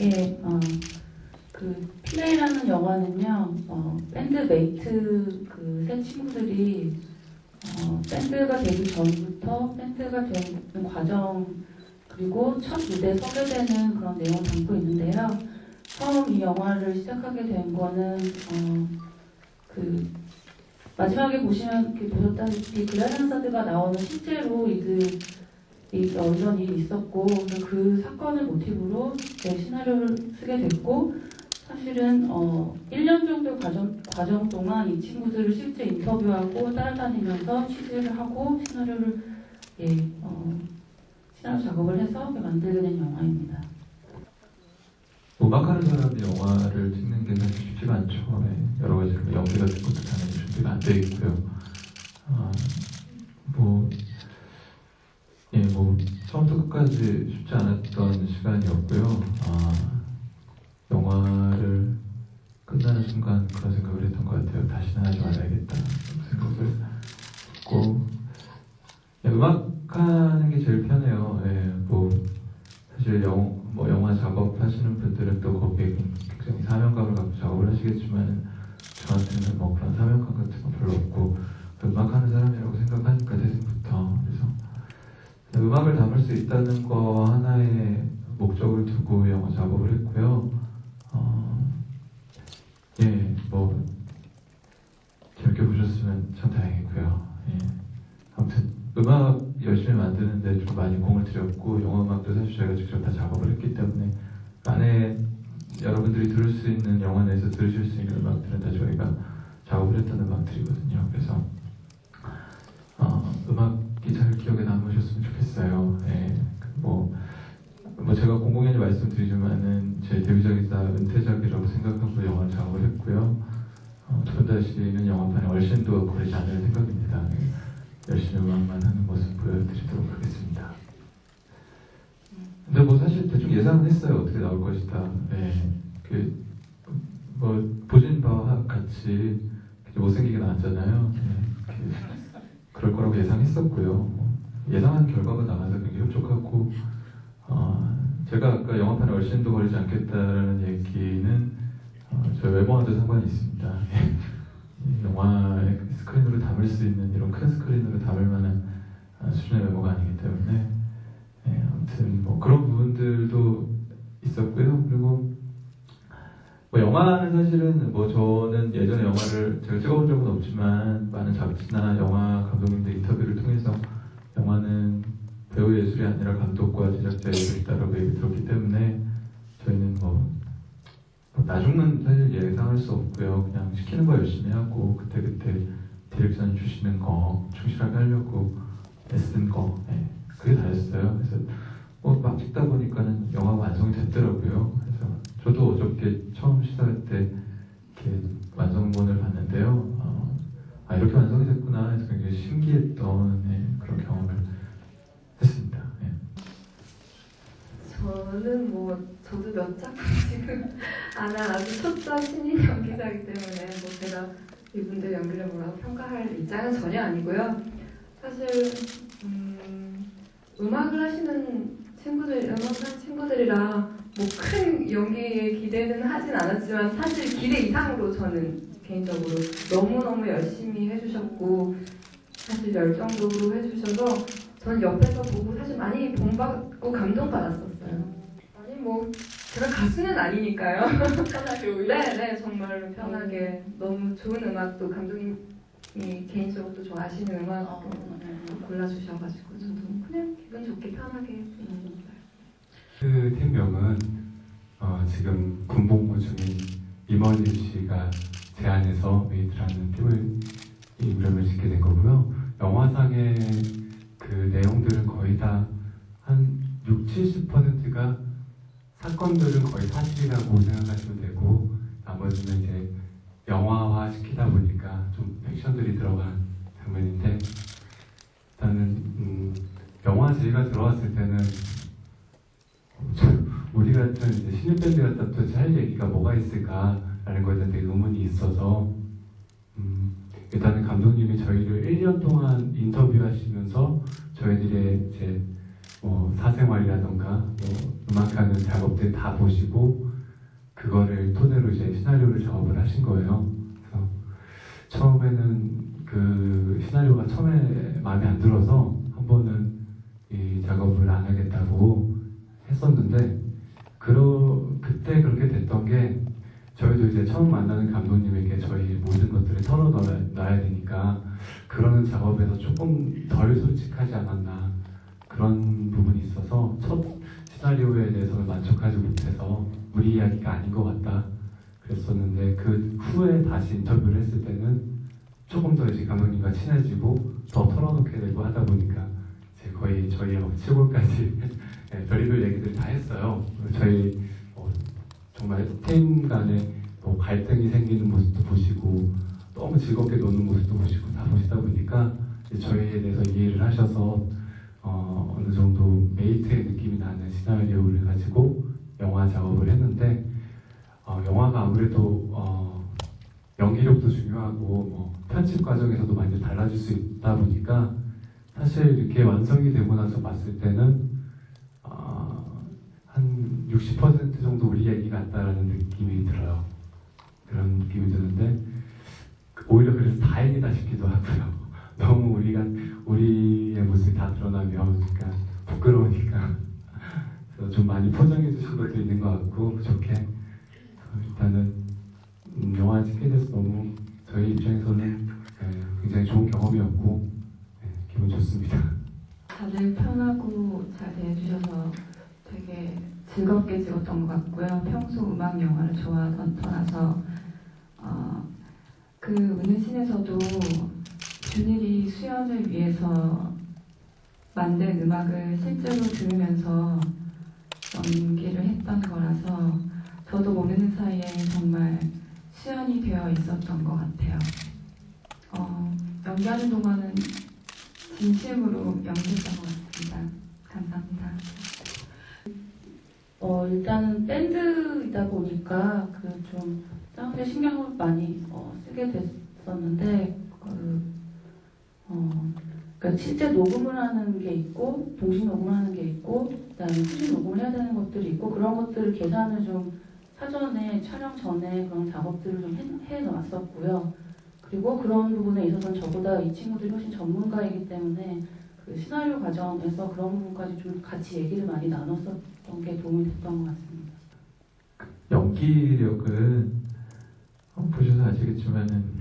예, 어, 그 플레이라는 영화는요, 어, 밴드 메이트 그 세 친구들이 어, 밴드가 되기 전부터 밴드가 되는 과정 그리고 첫 무대에 서게 되는 그런 내용을 담고 있는데요. 처음 이 영화를 시작하게 된 거는 어, 그 마지막에 보시면 보셨다시피 그라난사드가 나오는 실제로 이들 이 어, 이런 일이 있었고 그 사건을 모티브로 제 시나리오를 쓰게 됐고 사실은 어, 1년 정도 과정, 과정 동안 이 친구들을 실제 인터뷰하고 따라다니면서 취재를 하고 시나리오를 예, 어, 시나리오 작업을 해서 만들게 된 영화입니다. 음악하는 사람이 영화를 찍는 게 사실 쉽지가 않죠. 예, 여러 가지 뭐 연기 같은 것도 당연히 준비가 안 돼 있고요. 아, 뭐, 예, 뭐, 처음부터 끝까지 쉽지 않았던 시간이었고요. 아, 영화를 끝나는 순간 그런 생각을 했던 것 같아요. 다시는 하지 말아야겠다. 생각을 했고, 예, 음악하는 게 제일 편해요. 예, 뭐, 사실 영, 뭐 영화 작업하시는 분들은 또 거기에 굉장히 사명감을 갖고 작업을 하시겠지만 저한테는 뭐 그런 사명감 같은 거 별로 없고 음악하는 사람이라고 생각하니까 음악을 담을 수 있다는 거 하나의 목적을 두고 영화 작업을 했고요. 어, 예, 뭐 재밌게 보셨으면 참 다행이고요. 예. 아무튼 음악 열심히 만드는데 좀 많이 공을 들였고 영화 음악도 사실 저희가 직접 다 작업을 했기 때문에 안에 여러분들이 들을 수 있는 영화 내에서 들으실 수 있는 음악들은 다 저희가 작업을 했던 음악들이거든요. 그래서 어, 음악이 잘 기억에 남으셨으면 좋겠어요. 예, 뭐, 뭐 제가 공공연히 말씀드리지만은 제 데뷔작이자 은퇴작이라고 생각하고 영화를 작업을 했고요. 어, 두분 다시는 영화판에 얼씬도 거리지 않을 생각입니다. 예. 열심히 음악만 하는 모습 보여드리도록 하겠습니다. 근데 뭐 사실 대충 예상은 했어요. 어떻게 나올 것이다. 네. 그, 뭐, 보신 바와 같이 못생기게 나왔잖아요. 네. 그, 그럴 거라고 예상했었고요. 뭐 예상한 결과가 나와서 굉장히 흡족하고, 어, 제가 아까 영화판에 얼씬도 걸리지 않겠다라는 얘기는 어, 저희 외모와도 상관이 있습니다. 이 영화의 스크린으로 담을 수 있는 이런 큰 스크린으로 담을 만한 아, 수준의 외모가 아니기 때문에 영화는 사실은 뭐 저는 예전에 영화를 제가 찍어본 적은 없지만 많은 잡지나 영화 감독님들 인터뷰를 통해서 영화는 배우 예술이 아니라 감독과 제작자 예술이 있다라고 얘기 들었기 때문에 저희는 뭐 뭐 나중은 사실 예상할 수 없고요. 그냥 시키는 거 열심히 하고 그때그때 디렉션 주시는 거 충실하게 하려고 애쓴 거 예, 그게 다였어요. 그래서 뭐 막 찍다 보니까는 영화가 완성이 됐더라고요. 그래서 저도 어저께 처음 시작할 때 이렇게 완성본을 봤는데요. 어, 아 이렇게 완성이 됐구나 해서 굉장히 신기했던 예, 그런 경험을 했습니다. 예. 저는 뭐 저도 몇 작품 지금 안 한 아주 초짜 신인 연기자이기 때문에 뭐 제가 이분들 연기를 뭐라고 평가할 입장은 전혀 아니고요. 사실 음, 음악을 하시는 친구들, 음악하는 친구들이라 뭐 큰 연기에 기대는 하진 않았지만 사실 기대 이상으로 저는 개인적으로 너무너무 열심히 해주셨고 사실 열정적으로 해주셔서 저는 옆에서 보고 사실 많이 본받고 감동받았었어요. 아니 뭐 제가 가수는 아니니까요. 편하게 오히려 네, 네, 정말로 편하게 너무 좋은 음악도 감독님이 개인적으로 또 좋아하시는 음악 어, 네. 골라주셔가지고 저도 그냥 기분 좋게 편하게 거예요. 그 팀명은 어, 지금 군복무 중인 임원일 씨가 제안해서 메이트라는 팀을 이름을 짓게 된 거고요. 영화상의 그 내용들은 거의 다 한 6, 70%가 사건들은 거의 사실이라고 생각하시면 되고 나머지는 이제 영화화 시키다 보니까 좀 액션들이 들어간 장면인데 일단은 음, 영화 제가 들어왔을 때는 같은 이제 신입 밴드 같다 도대체 할 얘기가 뭐가 있을까라는 거에 대한 되게 의문이 있어서 음, 일단은 감독님이 저희를 1년 동안 인터뷰하시면서 저희들의 이제 뭐 사생 생활이라던가 뭐 음악하는 작업들 다 보시고 그거를 토대로 이제 시나리오를 작업을 하신 거예요. 그래서 처음에는 그 시나리오가 처음에 마음에 안 들어서 한 번은 이 작업을 안 하겠다고 했었는데 그러 그때 그렇게 됐던 게 저희도 이제 처음 만나는 감독님에게 저희 모든 것들을 털어놔야 되니까 그러는 작업에서 조금 덜 솔직하지 않았나 그런 부분이 있어서 첫 시나리오에 대해서는 만족하지 못해서 우리 이야기가 아닌 것 같다 그랬었는데 그 후에 다시 인터뷰를 했을 때는 조금 더 이제 감독님과 친해지고 더 털어놓게 되고 하다 보니까 이제 거의 저희의 막 치골까지 네, 별의별 얘기들 다 했어요. 저희 뭐 정말 팀 간에 뭐 갈등이 생기는 모습도 보시고 너무 즐겁게 노는 모습도 보시고 다 보시다 보니까 저희에 대해서 이해를 하셔서 어, 어느 정도 메이트의 느낌이 나는 시나리오를 가지고 영화 작업을 했는데 어, 영화가 아무래도 어, 연기력도 중요하고 뭐 편집 과정에서도 많이 달라질 수 있다 보니까 사실 이렇게 완성이 되고 나서 봤을 때는 어, 한 60% 정도 우리 얘기 같다라는 느낌이 들어요. 그런 느낌이 드는데 오히려 그래서 다행이다 싶기도 하고요. 너무 우리가 우리의 모습이 다 드러나면 그러니까 부끄러우니까 그래서 좀 많이 포장해 주신 것도 있는 것 같고 좋게 어, 일단은 음, 영화 찍게 돼서 너무 저희 입장에서는 예, 굉장히 좋은 경험이었고 예, 기분 좋습니다. 다들 편하고 잘 대해주셔서 되게 즐겁게 찍었던 것 같고요. 평소 음악 영화를 좋아하던 터라서 어, 그 은은 신에서도 준일이 수연을 위해서 만든 음악을 실제로 들으면서 연기를 했던 거라서 저도 모르는 사이에 정말 수연이 되어 있었던 것 같아요. 어, 연기하는 동안은 진심으로 연기했던 것 같습니다. 감사합니다. 어, 일단은 밴드이다 보니까 그 좀 사운드에 신경을 많이 어, 쓰게 됐었는데 그 어, 그러니까 실제 녹음을 하는 게 있고 동시 녹음을 하는 게 있고 그다음에 후시 녹음을 해야 되는 것들이 있고 그런 것들을 계산을 좀 사전에 촬영 전에 그런 작업들을 좀 해, 해 놨었고요. 그리고 그런 부분에 있어서는 저보다 이 친구들이 훨씬 전문가이기 때문에 그 시나리오 과정에서 그런 부분까지 좀 같이 얘기를 많이 나눴었던 게 도움이 됐던 것 같습니다. 연기력은 어, 보셔서 아시겠지만은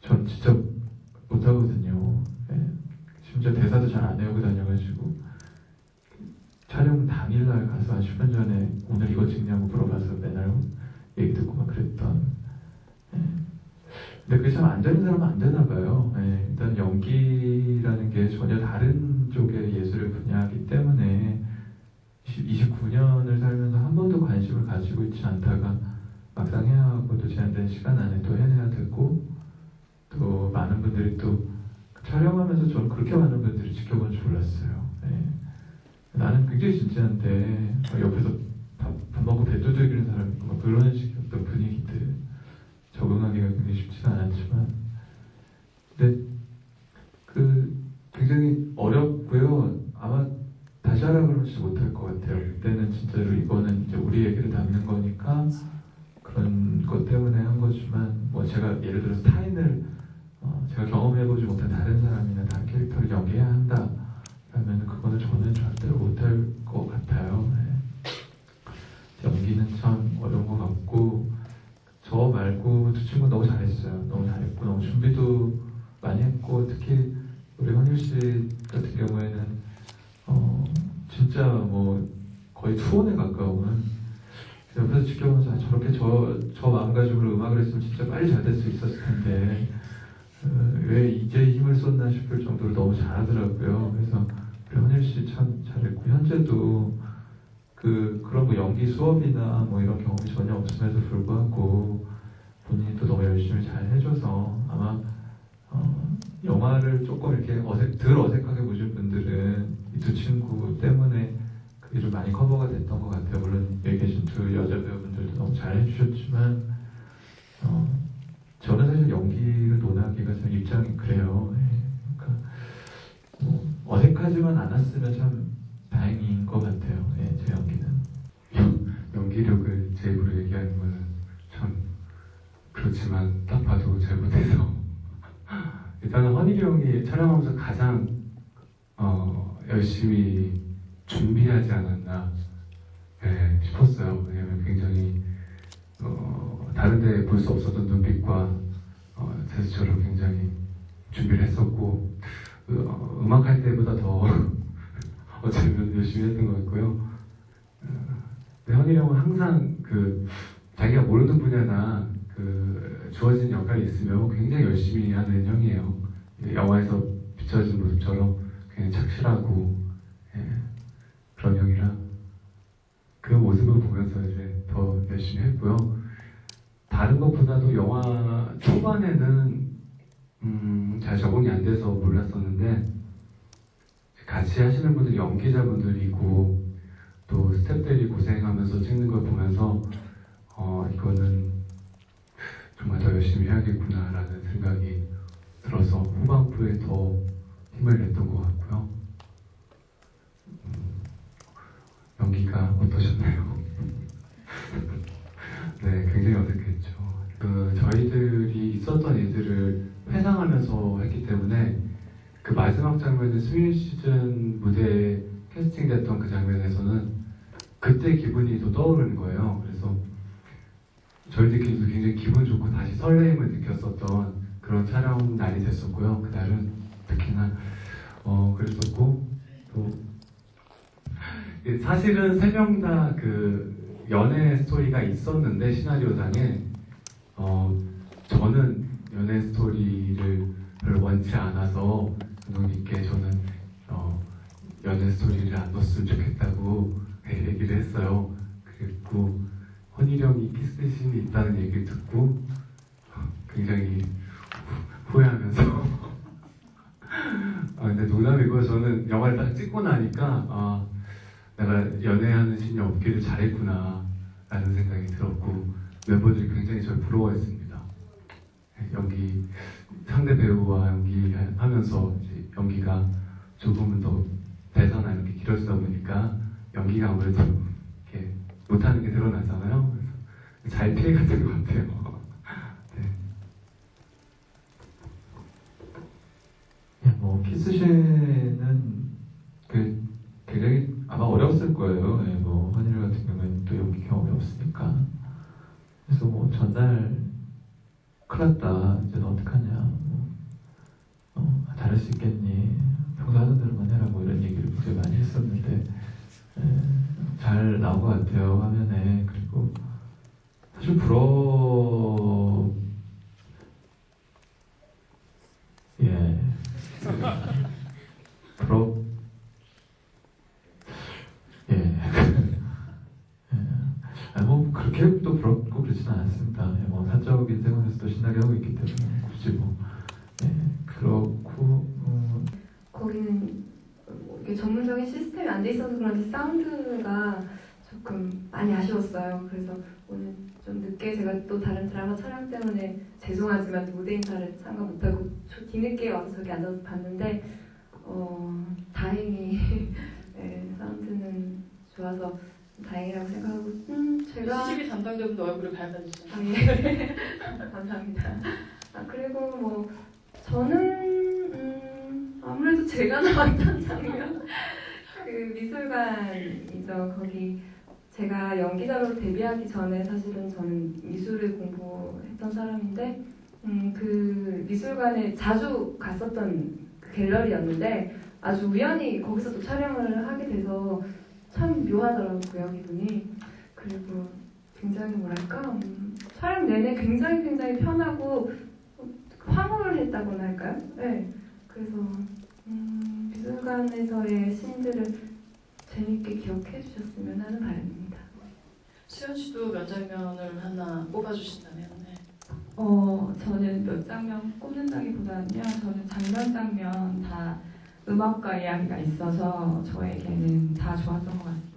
전 진짜 못하거든요. 예. 심지어 대사도 잘 안 외우고 다녀가지고 촬영 당일날 가서 한 10분 전에 오늘 이거 찍냐고 물어봐서 맨날 얘기 듣고 막 그랬던 예. 근데 그게 참안 되는 사람은 안 되나 봐요. 예. 일단 연기라는 게 전혀 다른 쪽의 예술의 분야이기 때문에 29년을 살면서 한 번도 관심을 가지고 있지 않다가 막상 해야 하고 또 제한된 시간 안에 또 해내야 되고 또 많은 분들이 또 촬영하면서 저는 그렇게 많은 분들이 지켜본 줄 몰랐어요. 예. 나는 굉장히 진지한데 막 옆에서 밥, 밥 먹고 배 두들기는 사람 있고 막 그런 식이었던 분위기들 적응하기가 굉장히 쉽지가 않았지만 근데 그 굉장히 어렵고요. 아마 다시 하라 진짜 못할 것 같아요. 그때는 진짜로 이거는 이제 우리 얘기를 담는 거니까 그런 것 때문에 한 거지만 뭐 제가 예를 들어서 타인을 어, 제가 경험해보지 못한 다른 사람이나 다른 캐릭터를 연기해야 한다 그러면 그거는 저는 절대로 못할 했고 특히 우리 황일 씨 같은 경우에는 어, 진짜 뭐 거의 투혼에 가까운 옆에서 지켜보면서 아, 저렇게 저, 저 마음가짐으로 음악을 했으면 진짜 빨리 잘 될 수 있었을 텐데 어, 왜 이제 힘을 쏟나 싶을 정도로 너무 잘하더라고요. 그래서 우리 헌일 씨 참 잘했고 현재도 그 그런 뭐 연기 수업이나 뭐 이런 경험이 전혀 없음에도 불구하고 본인이 또 너무 열심히 잘 해줘서 아마 어, 영화를 조금 이렇게 어색 덜 어색하게 보신 분들은 이 두 친구 때문에 그게 좀 많이 커버가 됐던 것 같아요. 물론 여기 계신 두 여자 배우분들도 너무 잘 해주셨지만 어, 저는 사실 연기를 논하기가 참 입장이 그래요. 예. 그러니까 뭐 어색하지만 않았으면 참 다행인 것 같아요. 예, 제 연기는. 연기력을 제 입으로 얘기하는 거는 참 그렇지만 딱 봐도 잘 못해서 일단은 허니리 형이 촬영하면서 가장 어, 열심히 준비하지 않았나 예, 싶었어요. 왜냐면 굉장히 어, 다른 데 볼 수 없었던 눈빛과 어, 제스처를 굉장히 준비를 했었고 어, 음악할 때보다 더 어쩌면 열심히 했던 것 같고요. 근데 현일이 형은 항상 그 자기가 모르는 분야나 그 주어진 역할이 있으면 굉장히 열심히 하는 형이에요. 영화에서 비춰진 모습처럼 굉장히 착실하고 예, 그런 형이라 그 모습을 보면서 이제 더 열심히 했고요. 다른 것보다도 영화 초반에는 음, 잘 적응이 안 돼서 몰랐었는데 같이 하시는 분들이 연기자분들이고 또 스태프들이 고생하면서 찍는 걸 보면서 열심히 해야겠구나라는 생각이 들어서 후반부에 더 힘을 냈던 것 같고요. 음, 연기가 어떠셨나요? 네, 굉장히 어색했죠. 그 저희들이 있었던 일들을 회상하면서 했기 때문에 그 마지막 장면에 스윙 시즌 무대에 캐스팅됐던 그 장면에서는 그때 기분이 또 떠오르는 거예요. 그래서 저희들끼리도 굉장히 기분 좋고 다시 설레임을 느꼈었던 그런 촬영 날이 됐었고요. 그날은 특히나 어 그랬었고 또 사실은 세 명 다 그 연애 스토리가 있었는데 시나리오상에 어 저는 연애 스토리를 별로 원치 않아서 감독님께 저는 어 연애 스토리를 안 넣었으면 좋겠다고 얘기를 했어요. 그리고 헌일형이 키스신이 있다는 얘기를 듣고 굉장히 후- 후회하면서 아 근데 농담이고 저는 영화를 딱 찍고 나니까 아 내가 연애하는 없기를 잘했구나 라는 생각이 들었고 멤버들이 굉장히 저를 부러워했습니다. 네, 연기 상대 배우와 연기하면서 연기가 조금은 더 대사나 이렇게 길어지다 보니까 연기가 아무래도 이렇게 못하는 게 드러나잖아요. 그래서 잘 피해갔던 것 같아요. 네. 예, 뭐 키스신은 그 굉장히 아마 어려웠을 거예요. 예, 뭐 헌일 같은 경우에는 또 연기 경험이 없으니까. 그래서 뭐 전날 큰일 났다. 이제 너 어떡하냐. 뭐, 어, 잘할 수 있겠니. 평소 하던 대로만 해라. 뭐 이런 얘기를 굉장히 많이 했었는데 예, 잘 나온 것 같아요. 화면에. 그리고 사실 부러 예. 부럽 예. 예. 아, 뭐 그렇게 또 부럽고 그러지는 않았습니다. 예, 뭐 사적 인 생활에서도 신나게 하고 있기 때문에 굳이 뭐 예, 그렇고 음, 거기는 뭐 이게 전문적인 시스템이 안 돼 있어서 그런지 사운드가 조금 많이 아쉬웠어요. 그래서 오늘 좀 늦게 제가 또 다른 드라마 촬영 때문에 죄송하지만 무대 인사를 참가 못하고 저 뒤늦게 와서 저기 앉아서 봤는데 어, 다행히 네, 사운드는 좋아서 다행이라고 생각하고 음, 제가 CCTV 담당자분도 얼굴을 밝아주시죠. 아, 예. 감사합니다. 아, 그리고 뭐, 저는, 음, 아무래도 제가 나왔던 장면, 그 미술관이죠. 거기, 제가 연기자로 데뷔하기 전에 사실은 저는 미술을 공부했던 사람인데, 음, 그 미술관에 자주 갔었던 그 갤러리였는데, 아주 우연히 거기서 또 촬영을 하게 돼서 참 묘하더라고요, 기분이. 그리고 굉장히 뭐랄까 음, 촬영 내내 굉장히 굉장히 편하고 어, 황홀을 했다고나 할까요? 네. 그래서 음, 미술관에서의 씬들을 재밌게 기억해 주셨으면 하는 바람입니다. 수현 씨도 몇 장면을 하나 뽑아주신다면 네. 어, 저는 몇 장면 꼽는다기보다는요, 저는 장면 장면 다 음악과 이야기가 있어서 저에게는 다 좋았던 것 같아요.